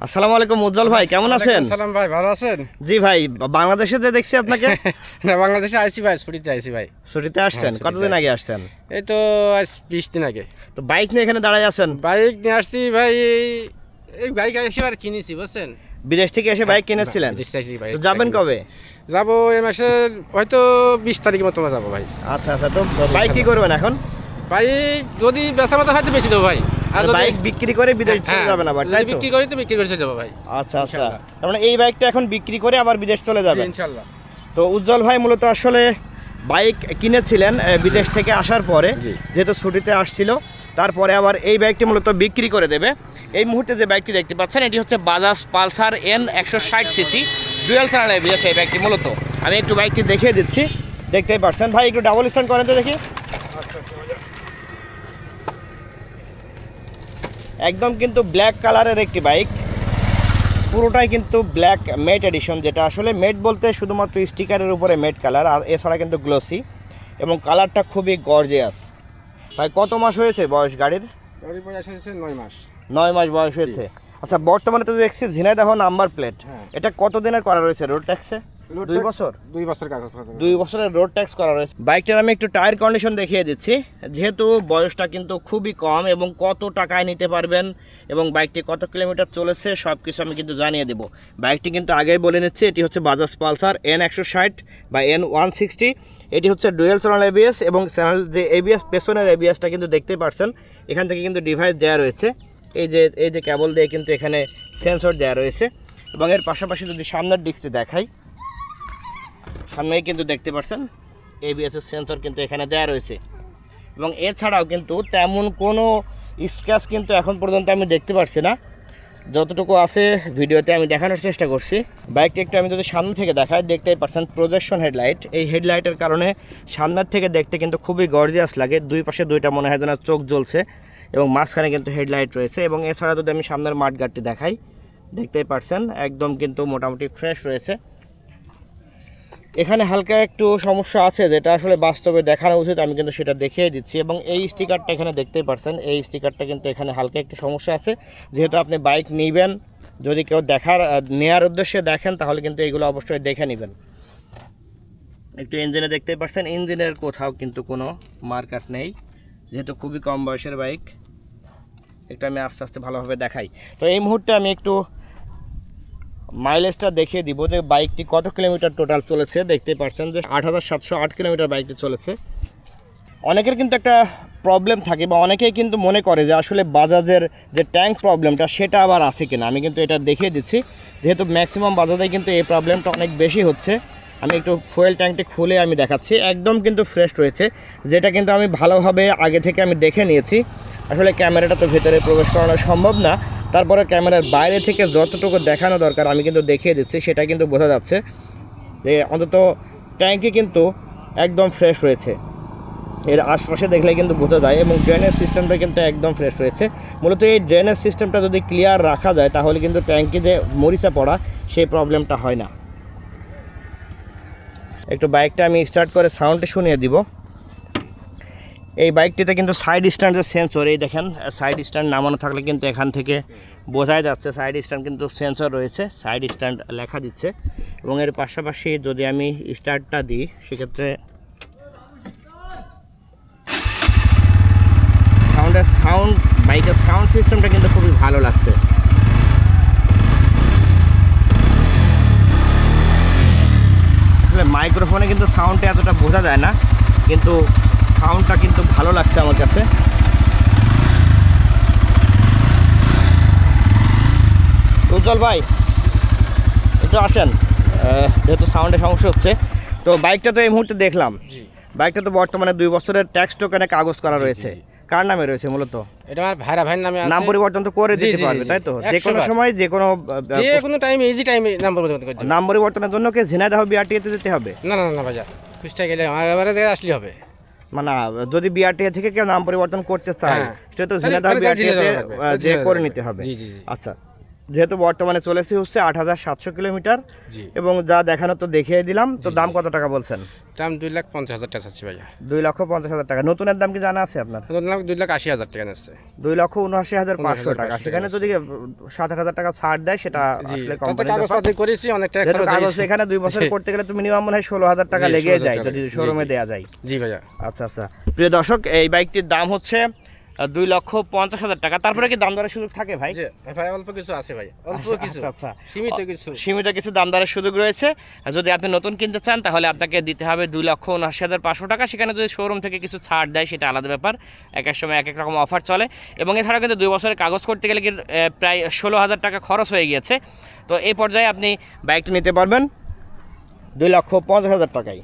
আসসালামু আলাইকুম উজ্জ্বল ভাই কেমন আছেন? সালাম ভাই ভালো আছেন? জি ভাই বাংলাদেশে যে দেখছি আপনাকে। না বাংলাদেশে আইসি ভাই ছুটিতে আইসি ভাই। ছুটিতে আসছেন কতদিন আগে আসছেন? এই তো আজ বিশ দিন আগে। তো বাইক নিয়ে এখানে দাঁড়ায় আছেন? বাইক নিয়ে আসছি ভাই এই- বাইক এসে আর কিনেছি বুঝছেন? বিদেশ থেকে এসে বাইক কিনেছিলেন? বাইক তো যাবেন কবে? যাব এই মাসের হয়তো বিশ তারিখ মতো যাব ভাই। আচ্ছা আচ্ছা তো বাইক কি করবেন এখন? বাইক যদি বেচা মতো হয়তো বেশি দেবো ভাই। বাইক বিক্রি করে বিদেশ চলে হ্যাঁ, যাবেন আবার যদি তাই বিক্রি করি তো বিক্রি করে চলে যাব ভাই। আচ্ছা আচ্ছা। তার মানে এই বাইকটা এখন বিক্রি করে আবার বিদেশ চলে যাবেন ইনশাল্লাহ। তো উজ্জ্বল ভাই মূলত আসলে বাইক কিনেছিলেন বিদেশ থেকে আসার পরে যেহেতু ছুটিতে আসছিল তারপরে আবার এই বাইকটি মূলত বিক্রি করে দেবে। এই মুহূর্তে যে বাইকটি দেখতে পাচ্ছেন এটি হচ্ছে বাজাজ পালসার এন একশো ষাট সিসি ডুয়েল চ্যানেল এবিএস এই বাইকটি মূলত। আমি একটু বাইকটি দেখিয়ে দিচ্ছি। দেখতেই পাচ্ছেন। ভাই একটু ডাবল স্ট্যান্ড করেন তো দেখি। একদম কিন্তু ব্ল্যাক কালারের একটি বাইক পুরোটাই কিন্তু ব্ল্যাক মেট এডিশন যেটা আসলে মেট বলতে শুধুমাত্র স্টিকারের উপরে মেট কালার আর এছাড়া কিন্তু গ্লোসি এবং কালারটা খুবই গর্জিয়াস ভাই কত মাস হয়েছে বয়স গাড়ির? গাড়ি বয়স হয়েছে নয় মাস। নয় মাস বয়স হয়েছে। আচ্ছা বর্তমানে তো দেখছি ঝিনাইদহ নাম্বার প্লেট। এটা কত দিনের করা রয়েছে রোড ট্যাক্সে দুই বছর? দুই বছর কাগজ দুই বছরের রোড ট্যাক্স করা রয়েছে। বাইকটার আমি একটু টায়ার কন্ডিশন দেখিয়ে দিচ্ছি। যেহেতু বয়সটা কিন্তু খুবই কম এবং কত টাকায় নিতে পারবেন এবং বাইকটি কত কিলোমিটার চলেছে সব কিছু আমি কিন্তু জানিয়ে দেবো। বাইকটি কিন্তু আগেই বলে নিচ্ছি এটি হচ্ছে বাজাজ পালসার এন একশো ষাট বা এন ওয়ান সিক্সটি। এটি হচ্ছে ডুয়েল চ্যানেল এবিএস এবং চ্যানেল যে এবিএস পেছনের এবিএসটা কিন্তু দেখতেই পারছেন। এখান থেকে কিন্তু ডিভাইস দেওয়া রয়েছে। এই যে এই যে কেবল দিয়ে কিন্তু এখানে সেন্সর দেওয়া রয়েছে। এবং এর পাশাপাশি যদি সামনের ডিস্কটি দেখাই সামনেই কিন্তু দেখতে পাচ্ছেন এবিএস এর সেন্সর কিন্তু এখানে দেওয়া রয়েছে। এবং এছাড়াও কিন্তু তেমন কোনো স্ক্র্যাচ কিন্তু এখন পর্যন্ত আমি দেখতে পাচ্ছি না। যতটুকু আছে ভিডিওতে আমি দেখানোর চেষ্টা করছি। বাইকটি একটু আমি যদি সামনে থেকে দেখাই, দেখতেই পাচ্ছেন প্রজেকশন হেডলাইট এই হেডলাইটের কারণে সামনের থেকে দেখতে কিন্তু খুবই গর্জিয়াস লাগে। দুই পাশে দুইটা মনে হয় যেন চোখ জ্বলছে এবং মাঝখানে কিন্তু হেডলাইট রয়েছে এবং এছাড়া যদি আমি সামনের মাঠগাটটি দেখাই, দেখতেই পাচ্ছেন একদম কিন্তু মোটামুটি ফ্রেশ রয়েছে। এখানে হালকা একটু সমস্যা আছে, যেটা আসলে বাস্তবে দেখানো উচিত, আমি কিন্তু সেটা দেখিয়ে দিচ্ছি। এবং এই স্টিকারটা এখানে দেখতেই পারছেন, এই স্টিকারটা কিন্তু এখানে হালকা একটু সমস্যা আছে। যেহেতু আপনি বাইক নেবেন, যদি কেউ দেখার নেয়ার উদ্দেশ্যে দেখেন, তাহলে কিন্তু এগুলো অবশ্যই দেখে নেবেন। একটু ইঞ্জিনে দেখতেই পারছেন, ইঞ্জিনের কোথাও কিন্তু কোনো মার্কাট নেই, যেহেতু খুবই কম বয়সের বাইক। একটু আমি আস্তে আস্তে ভালোভাবে দেখাই। তো এই মুহূর্তে আমি একটু মাইলেজটা দেখিয়ে দিব যে বাইকটি কত কিলোমিটার টোটাল চলেছে। দেখতে পাচ্ছেন যে আট হাজার সাতশো আট কিলোমিটার বাইকটি চলেছে। অনেকের কিন্তু একটা প্রবলেম থাকে বা অনেকেই কিন্তু মনে করে যে আসলে বাজাজের যে ট্যাঙ্ক প্রবলেমটা সেটা আবার আছে কিনা। আমি কিন্তু এটা দেখিয়ে দিচ্ছি। যেহেতু ম্যাক্সিমাম বাজাজে কিন্তু এই প্রবলেমটা অনেক বেশি হচ্ছে। আমি একটু ফুয়েল ট্যাঙ্কটি খুলে আমি দেখাচ্ছি। একদম কিন্তু ফ্রেশ রয়েছে। যেটা কিন্তু আমি ভালোভাবে আগে থেকে আমি দেখে নিয়েছি। আসলে ক্যামেরাটা তো ভেতরে প্রবেশ করানো সম্ভব না। তারপরে ক্যামেরার বাইরে থেকে যতটুকু দেখানো দরকার, আমি কিন্তু দেখিয়ে দিচ্ছি, সেটা কিন্তু বোঝা যাচ্ছে যে অন্তত ট্যাঙ্কি কিন্তু একদম ফ্রেশ রয়েছে। এর আশপাশে দেখলে কিন্তু বোঝা যায় এবং ড্রেনেজ সিস্টেমটা কিন্তু একদম ফ্রেশ রয়েছে। মূলত এই ড্রেনেজ সিস্টেমটা যদি ক্লিয়ার রাখা যায়, তাহলে কিন্তু ট্যাঙ্কি যে মরিচা পড়া, সেই প্রবলেমটা হয় না। একটু বাইকটা আমি স্টার্ট করে সাউন্ডটা শুনিয়ে দিব। এই বাইকটিতে কিন্তু সাইড স্ট্যান্ড যে সেন্সর এই দেখেন সাইড স্ট্যান্ড নামানো থাকলে কিন্তু এখান থেকে বোঝাই যাচ্ছে সাইড স্ট্যান্ড কিন্তু সেন্সর রয়েছে সাইড স্ট্যান্ড লেখা দিচ্ছে। এবং এর পাশাপাশি যদি আমি স্টার্টটা দিই, সেক্ষেত্রে সাউন্ডের সাউন্ড বাইকের সাউন্ড সিস্টেমটা কিন্তু খুবই ভালো লাগছে। আসলে মাইক্রোফোনে কিন্তু সাউন্ডটা এতটা বোঝা যায় না, কিন্তু সাউন্ডটা কিন্তু ভালো লাগছে আমার কাছে। উজ্জ্বল ভাই একটু আসেন। যেহেতু সাউন্ডের সমস্যা হচ্ছে তো বাইকটা তো এই মুহূর্তে দেখলাম। বাইকটা তো বর্তমানে দুই বছরের ট্যাক্স টোকেনে কাগজ করা রয়েছে। কার নামে রয়েছে মূলত? এটা আমার ভাইরা ভাইয়ের নামে আছে। নাম পরিবর্তন তো করে দিতে পারবে তাই তো? যে কোনো সময় যে কোনো যে কোনো টাইমে ইজি টাইমে নাম্বার পরিবর্তন করে নাম পরিবর্তনের জন্য কি ঝিনাইদহ বিআরটিএতে যেতে হবে? না না না, ভাইয়া। কুষ্টায় গেলে আমার এবারে আসলেই হবে। মানে যদি বিআরটিএ থেকে কেউ নাম পরিবর্তন করতে চায় হ্যাঁ। সেটা তো ঝিনাইদহ তার যে করে নিতে হবে। আচ্ছা যেহেতু বর্তমানে চলেছে হচ্ছে আট হাজার সাতশো কিলোমিটার এবং যা দেখানো তো দেখিয়ে দিলাম তো দাম কত টাকা বলছেন? দাম দুই লাখ পঞ্চাশ হাজার টাকা চাচ্ছি ভাইয়া। দুই লক্ষ পঞ্চাশ হাজার টাকা। নতুনের দাম কি জানা আছে আপনার? নতুন লাখ দুই লাখ আশি হাজার টাকা নিচ্ছে। দুই লক্ষ উনআশি হাজার পাঁচশো টাকা। সেখানে যদি সাত হাজার টাকা ছাড় দেয় সেটা আসলে করেছি অনেক টাকা কাগজ এখানে দুই বছর। করতে গেলে তো মিনিমাম মনে হয় ষোলো হাজার টাকা লেগে যায় যদি শোরুমে দেওয়া যায়। জি ভাইয়া। আচ্ছা আচ্ছা। প্রিয় দর্শক এই বাইকটির দাম হচ্ছে দুই লক্ষ পঞ্চাশ হাজার টাকা। তারপরে কি দাম দরের সুযোগ থাকে ভাই? ভাই অল্প কিছু আছে ভাই। অল্প আচ্ছা, কিছু। আচ্ছা, আচ্ছা। সীমিত কিছু। সীমিত কিছু দাম দরের সুযোগ রয়েছে। যদি আপনি নতুন কিনতে চান তাহলে আপনাকে দিতে হবে দুই লক্ষ উনআশি হাজার পাঁচশো টাকা। সেখানে যদি শোরুম থেকে কিছু ছাড় দেয় সেটা আলাদা ব্যাপার। এক এক সময় এক এক রকম অফার চলে। এবং এছাড়া কিন্তু দুই বছরের কাগজ করতে গেলে প্রায় ষোলো হাজার টাকা খরচ হয়ে গিয়েছে। তো এই পর্যায়ে আপনি বাইকটি নিতে পারবেন। দুই লক্ষ পঞ্চাশ হাজার টাকায়।